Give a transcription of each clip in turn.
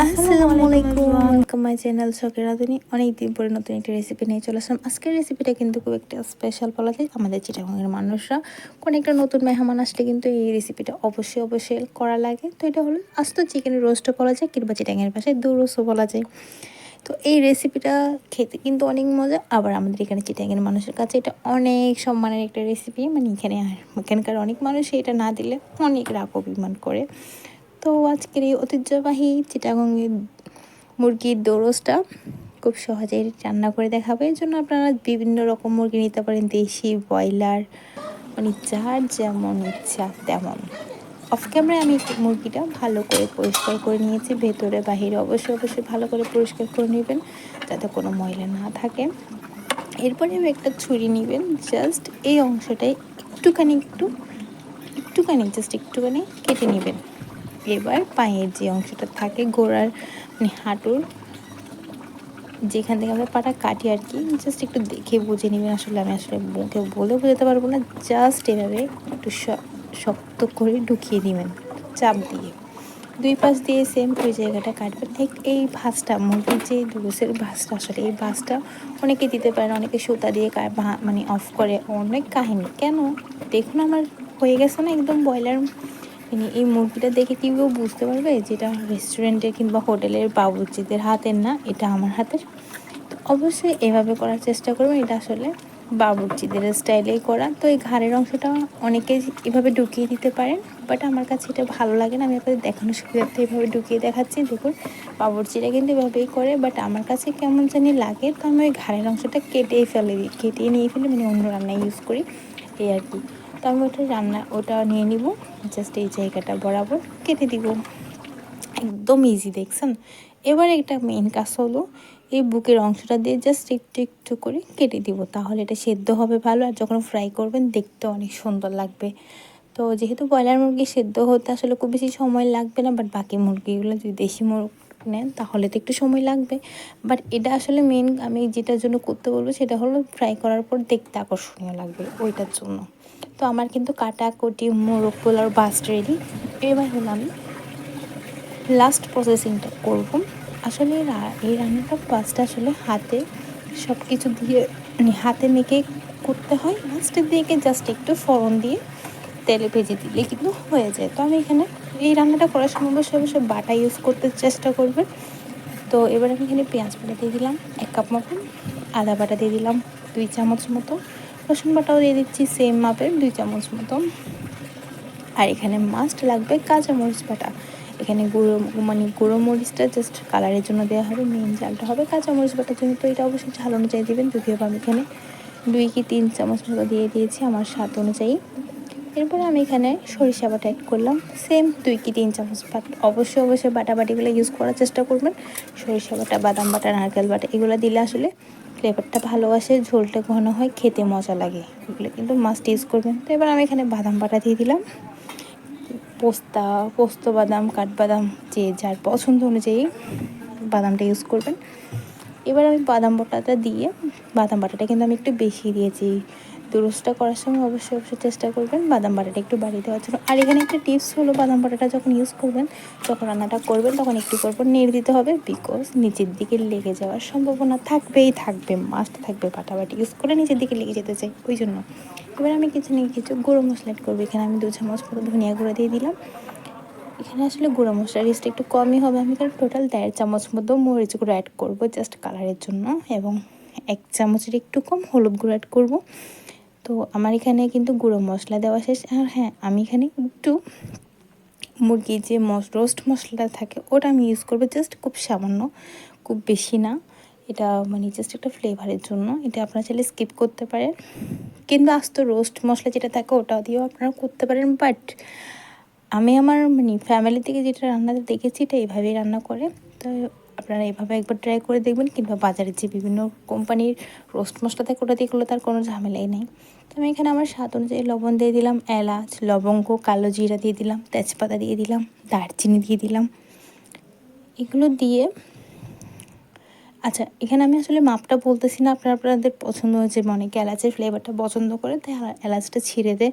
আসসালামু আলাইকুম welcome my channel অনেক দিন পরে নতুন একটা রেসিপি নিয়ে চলে আসলাম। আজকের রেসিপিটা কিন্তু খুব একটা স্পেশাল বলা যায়। আমাদের চিটাগাঙের মানুষরা কোনো একটা নতুন মেহমান আসলে কিন্তু এই রেসিপিটা অবশ্যই অবশ্যই করা লাগে। তো এটা হলো আস্ত চিকেনের রোস্টও বলা যায় কিংবা চিটাগাঙের ভাষায় দু রোস্টও বলা যায়। তো এই রেসিপিটা খেতে কিন্তু অনেক মজা। আবার আমাদের এখানে চিটাঙের মানুষের কাছে এটা অনেক সম্মানের একটা রেসিপি মানে এখানে এখানকার অনেক মানুষ এটা না দিলে অনেক রাগ, অভিমান করে। তো আজকের এই ঐতিহ্যবাহী চিটাগঙ্গের মুরগির দোরসটা খুব সহজেই রান্না করে দেখাবো। এর জন্য আপনারা বিভিন্ন রকম মুরগি নিতে পারেন, দেশি, ব্রয়লার মানে যার যেমন ইচ্ছা তেমন। অফ ক্যামেরায় আমি মুরগিটা ভালো করে পরিষ্কার করে নিয়েছি, ভেতরে, বাহিরে অবশ্যই অবশ্যই ভালো করে পরিষ্কার করে নেবেন যাতে কোনো ময়লা না থাকে। এরপরে আমি একটা ছুরি নেবেন জাস্ট এই অংশটাই একটুখানি একটু, একটুখানি জাস্ট একটুখানি কেটে নেবেন। এবার পায়ের যে অংশটা থাকে গোড়ার মানে হাঁটুর, যেখান থেকে আমরা পাটা কাটি আর কি জাস্ট একটু দেখে বুঝে নেবেন আসলে আমি আসলে মুখে বলে বোঝাতে পারব না জাস্ট এভাবে একটু শক্ত করে ঢুকিয়ে দিবেন, চাপ দিয়ে। দুই পাশ দিয়ে সেম ওই জায়গাটা কাটবেন, ঠিক এই ভাঁজটা, মুরগির যে দুসের ভাঁজটা, আসলে এই ভাঁজটা অনেকে দিতে পারেন, অনেকে সুতা দিয়ে মানে অফ করে, অনেক কাহিনী। কেন? দেখুন আমার হয়ে গেছে না একদম ব্রয়লার মানে এই মুরগিটা দেখে কি কেউ বুঝতে পারবে যেটা রেস্টুরেন্টে কিংবা হোটেলের বাবুর্চিদের হাতের না, এটা আমার হাতের? তো অবশ্যই এভাবে করার চেষ্টা করবেন। এটা আসলে বাবুর্চিদের স্টাইলেই করা। তো এই ঘাড়ের অংশটা অনেকে এভাবে ঢুকিয়ে দিতে পারেন বাট আমার কাছে এটা ভালো লাগে না। আমি আপনাদের দেখানোর সুবিধার্থে এভাবে ঢুকিয়ে দেখাচ্ছি। দেখুন, বাবুর্চিরা কিন্তু এভাবেই করে বাট আমার কাছে কেমন জানি লাগে। তো আমি ওই ঘাড়ের অংশটা কেটেই ফেলে দিই কেটে নিয়ে ফেলে মানে অন্য রান্নায় ইউজ করি। এই আর কি। তো আমি ওটা রান্না ওটা নিয়ে নিব। জাস্ট এই জায়গাটা বরাবর কেটে দিব। একদম ইজি দেখছেন? এবার একটা মেন কাজ হলো, এই বুকের অংশটা দিয়ে জাস্ট একটু একটু করে কেটে দিব। তাহলে এটা সেদ্ধ হবে ভালো, আর যখন ফ্রাই করবেন দেখতে অনেক সুন্দর লাগবে। তো যেহেতু ব্রয়লার মুরগি সেদ্ধ হতে আসলে খুব বেশি সময় লাগবে না বাট বাকি মুরগিগুলো যদি দেশি মুরগ নেন, তাহলে তো একটু সময় লাগবে। বাট এটা আসলে মেন আমি যেটার জন্য করতে বলব, সেটা হলো ফ্রাই করার পর দেখতে আকর্ষণীয় লাগবে ওইটার জন্য। তো আমার কিন্তু কাটা কুটি, মোরগ পোলার বাস্ট রেডি এবার হলো আমি লাস্ট প্রসেসিংটা করব। আসলে এই রান্নাটা বাসটা আসলে হাতে সব কিছু দিয়ে মানে হাতে মেখে করতে হয়। লাস্টের দিকে জাস্ট একটু ফোড়ন দিয়ে তেলে ভেজে দিলে কিন্তু হয়ে যায়। তো আমি এখানে এই রান্নাটা করার সময় অবশ্যই অবশ্যই বাটা ইউজ করতে চেষ্টা করবেন। তো এবার আমি এখানে পেঁয়াজ বাটা দিয়ে দিলাম, এক কাপ মতন আদা বাটা দিয়ে দিলাম, দুই চামচ মতো। রসুন বাটাও দিয়ে দিচ্ছি সেম মাপের, দুই চামচ মতো। আর এখানে মাস্ট লাগবে কাঁচা মরিচ বাটা। এখানে গুঁড়ো মানে গুঁড়ো মরিচটা জাস্ট কালারের জন্য দেওয়া হবে মেন জালটা হবে কাঁচা মরিচ বাটার জন্য তো এটা অবশ্যই ঝাল অনুযায়ী দেবেন, যদিও আমি এখানে দুই কি তিন চামচ মতো দিয়ে দিয়েছি আমার স্বাদ অনুযায়ী। এরপরে আমি এখানে সরিষা বাটা অ্যাড করলাম সেম দুই কি তিন চামচ বাট, অবশ্যই অবশ্যই বাটাবাটিগুলো ইউজ করার চেষ্টা করবেন। সরিষা বাটা, বাদাম বাটা, নারকেল বাটা, এগুলো দিলে আসলে ফ্লেভারটা ভালো আসে, ঝোলটা ঘন হয়, খেতে মজা লাগে। এগুলো কিন্তু মাস্ট ইউজ করবেন। তো এবার আমি এখানে বাদাম বাটা দিয়ে দিলাম। পোস্তা, পোস্ত বাদাম, কাঠবাদাম, যে যার পছন্দ অনুযায়ী বাদামটা ইউজ করবেন। এবার আমি বাদাম বাটাটা দিয়ে, বাদাম বাটাটা কিন্তু আমি একটু বেশি দিয়েছি। তো রোস্টটা করার সময় অবশ্যই অবশ্যই চেষ্টা করবেন বাদাম বাটাটা একটু বাড়িয়ে দেওয়ার জন্য। আর এখানে একটা টিপস হলো বাদাম বাটাটা যখন ইউজ করবেন, যখন রান্নাটা করবেন, তখন একটু পরপর নেড়ে দিতে হবে বিকজ নিচের দিকে লেগে যাওয়ার সম্ভাবনা থাকবেই থাকবে মাস্ট থাকবে বাটাবাটি। ইউজ করে নিচের দিকে লেগে যেতে চাই, ওই জন্য। এবার আমি কিছু নিয়ে কিছু গুঁড়ো মশলা অ্যাড করব। এখানে আমি দু চামচ মতো ধনিয়া গুঁড়ো দিয়ে দিলাম। এখানে আসলে গুঁড়ো মশলার রিস্ট একটু কমই হবে আমি, কারণ টোটাল দেড় চামচ মতো মরিচ গুঁড়ো অ্যাড করব জাস্ট কালারের জন্য এবং এক চামচের একটু কম হলুদ গুঁড়ো অ্যাড করব। তো আমার এখানে কিন্তু গুঁড়ো মশলা দেওয়া শেষ। আর হ্যাঁ আমি এখানে একটু মুরগির যে রোস্ট মশলাটা থাকে, ওটা আমি ইউজ করব জাস্ট খুব সামান্য, খুব বেশি না। এটা মানে জাস্ট একটা ফ্লেভারের জন্য। এটা আপনারা চাইলে স্কিপ করতে পারেন। কিন্তু আস্ত রোস্ট মশলা যেটা থাকে, ওটা দিয়েও আপনারা করতে পারেন। বাট আমি আমার মানে ফ্যামিলি থেকে যেটা রান্নাতে দেখেছি, এটা এইভাবেই রান্না করে। তো আপনারা এভাবে একবার ট্রাই করে দেখবেন কিংবা বাজারে যে বিভিন্ন কোম্পানির রোস্ট মশলা থাকে ওটা দিয়ে তার কোনো ঝামেলাই নেই। তো আমি এখানে আমার স্বাদ অনুযায়ী লবণ দিয়ে দিলাম, এলাচ, লবঙ্গ, কালো জিরা দিয়ে দিলাম, তেজপাতা দিয়ে দিলাম, দারচিনি দিয়ে দিলাম। এগুলো দিয়ে আচ্ছা এখানে আমি আসলে মাপটা বলতেছি না, আপনার আপনাদের পছন্দ হয়েছে অনেকে এলাচের ফ্লেভারটা পছন্দ করে, তাই এলাচটা ছিঁড়ে দেয়।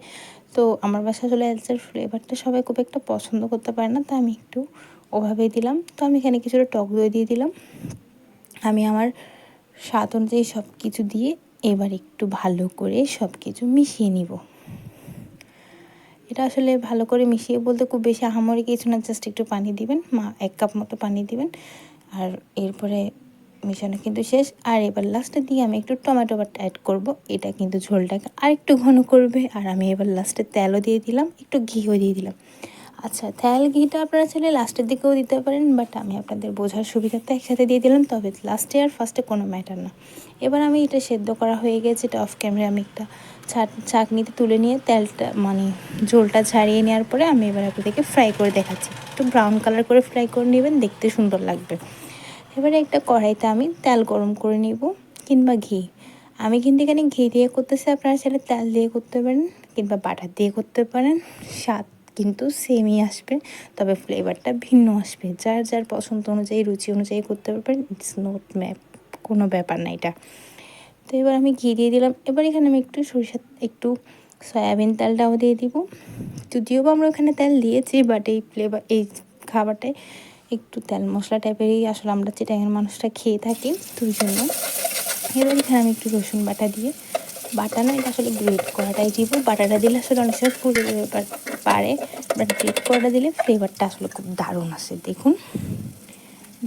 তো আমার বাসায় আসলে এলাচের ফ্লেভারটা সবাই খুব একটা পছন্দ করতে পারে না, তাই আমি একটু ওভাবেই দিলাম। তো আমি এখানে কিছুটা টক দই দিয়ে দিলাম। আমি আমার স্বাদ অনুযায়ী সব কিছু দিয়ে এবার একটু ভালো করে সব কিছু মিশিয়ে নিব। এটা আসলে ভালো করে মিশিয়ে বলতে খুব বেশি আহামরি কিছু না জাস্ট একটু পানি দিবেন, মা, এক কাপ মতো পানি দিবেন। আর এরপরে মেশানো কিন্তু শেষ। আর এবার লাস্টের দিকে আমি একটু টমেটো বাটা অ্যাড করব। এটা কিন্তু ঝোলটাকে আরেকটু ঘন করবে। আর আমি এবার লাস্টে তেলও দিয়ে দিলাম, একটু ঘিও দিয়ে দিলাম। আচ্ছা তেল ঘিটা আপনারা চাইলে লাস্টের দিকেও দিতে পারেন বাট আমি আপনাদের বোঝার সুবিধাতে একসাথে দিয়ে দিলাম, তবে লাস্টে আর ফার্স্টে কোনো ম্যাটার না। এবার আমি এটা সেদ্ধ করা হয়ে গেছে, এটা অফ ক্যামেরা আমি একটা চাকনিতে তুলে নিয়ে তেলটা মানে ঝোলটা ছাড়িয়ে নেওয়ার পরে আমি এবার আপনাদেরকে ফ্রাই করে দেখাচ্ছি। একটু ব্রাউন কালার করে ফ্রাই করে নেবেন, দেখতে সুন্দর লাগবে। এবারে একটা কড়াইতে আমি তেল গরম করে নিব, কিংবা ঘি। আমি কিন্তু এখানে ঘি দিয়ে করতেছি, আপনারা চাইলে তেল দিয়ে করতে পারেন, কিংবা বাটার দিয়ে করতে পারেন। স্বাদ কিন্তু সেমই আসবে, তবে ফ্লেভারটা ভিন্ন আসবে। যার যার পছন্দ অনুযায়ী, রুচি অনুযায়ী করতে পারবেন ইটস নোট ম্যাপ কোনো ব্যাপার না এটা। তো এবার আমি ঘি দিয়ে দিলাম। এবার এখানে আমি একটু সরিষা একটু সয়াবিন তেলটাও দিয়ে দিব। যদিও বা আমরা ওখানে তেল দিয়েছি বাট এই ফ্লেভার এই খাবারটায় একটু তেল মশলা টাইপেরই আসলে আমরা চিটাঙের মানুষটা খেয়ে থাকি, তো ওই জন্য। এবার এখানে আমি একটু রসুন বাটা দিয়ে, বাটা না, এটা আসলে গ্রেট করাটাই দিব। বাটাটা দিলে আসলে অনেক সময় পুড়ে ব্যাপার পারে বাট গ্রেট করাটা দিলে ফ্লেভারটা আসলে খুব দারুণ আসে, দেখুন।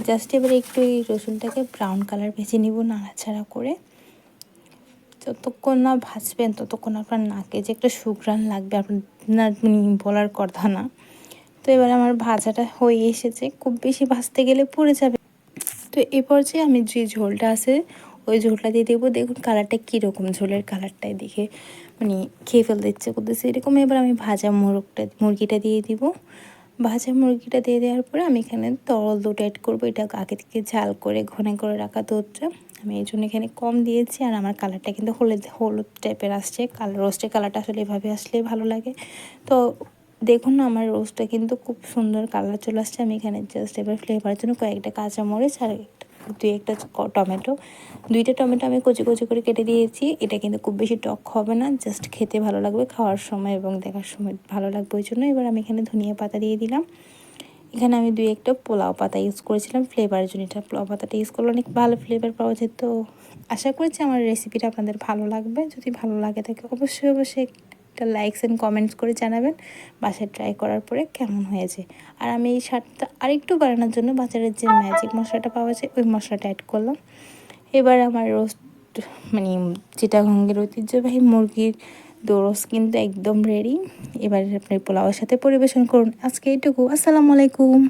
জাস্ট এবারে একটু এই রসুনটাকে ব্রাউন কালার ভেজে নিব নাড়াচাড়া করে। যতক্ষণ না ভাজবেন, ততক্ষণ আপনার নাকে যে একটা সুঘ্রাণ লাগবে, আপনার বলার কথা না। তো এবার আমার ভাজাটা হয়ে এসেছে, খুব বেশি ভাজতে গেলে পুড়ে যাবে। তো এ পর্যায়ে আমি যে ঝোলটা আছে, ওই ঝোলটা দিয়ে দেবো। দেখুন কালারটা কীরকম, ঝোলের কালারটাই দেখে। মানে খেয়ে ফেলতে ইচ্ছে করতেছে। এরকম এবার আমি ভাজা মোরগটা, মুরগিটা দিয়ে দিব। ভাজা মুরগিটা দিয়ে দেওয়ার পরে আমি এখানে তরল দুধ অ্যাড করব। এটা আগে থেকে ঝাল করে, ঘন করে রাখা দুধটা। আমি এই জন্য এখানে কম দিয়েছি আর আমার কালারটা কিন্তু হলুদ হলুদ টাইপের আসছে। কালার রোস্টের কালারটা আসলে এভাবে আসলে ভালো লাগে। তো দেখুন না, আমার রোস্টটা কিন্তু খুব সুন্দর কালার চলে আসছে। আমি এখানে জাস্ট এবার ফ্লেভারের জন্য কয়েকটা কাঁচামরিচ আর দুই একটা টমেটো। দুইটা টমেটো আমি কচি কচি করে কেটে দিয়েছি। এটা কিন্তু খুব বেশি টক হবে না জাস্ট খেতে ভালো লাগবে, খাওয়ার সময় এবং দেখার সময় ভালো লাগবে ওই জন্য। এবার আমি এখানে ধনিয়া পাতা দিয়ে দিলাম। এখানে আমি দুই একটা পোলাও পাতা ইউজ করেছিলাম ফ্লেভারের জন্য। এটা পোলাও পাতাটা ইউজ করলে অনেক ভালো ফ্লেভার পাওয়া যায়। তো আশা করছি আমার রেসিপিটা আপনাদের ভালো লাগবে। যদি ভালো লাগে থাকে অবশ্যই অবশ্যই একটা লাইকস অ্যান্ড কমেন্টস করে জানাবেন। বাসায় ট্রাই করার পরে কেমন হয়েছে? আর আমি এই স্বাদটা আরেকটু বাড়ানোর জন্য বাজারের যে ম্যাজিক মশলাটা পাওয়া যায়, ওই মশলাটা অ্যাড করলাম। এবার আমার রোস্ট মানে চিটাগঙ্গের ঐতিহ্যবাহী মুরগির দোরস কিন্তু একদম রেডি এবার আপনি পোলাওয়ের সাথে পরিবেশন করুন। আজকে এইটুকু। আসসালামু আলাইকুম।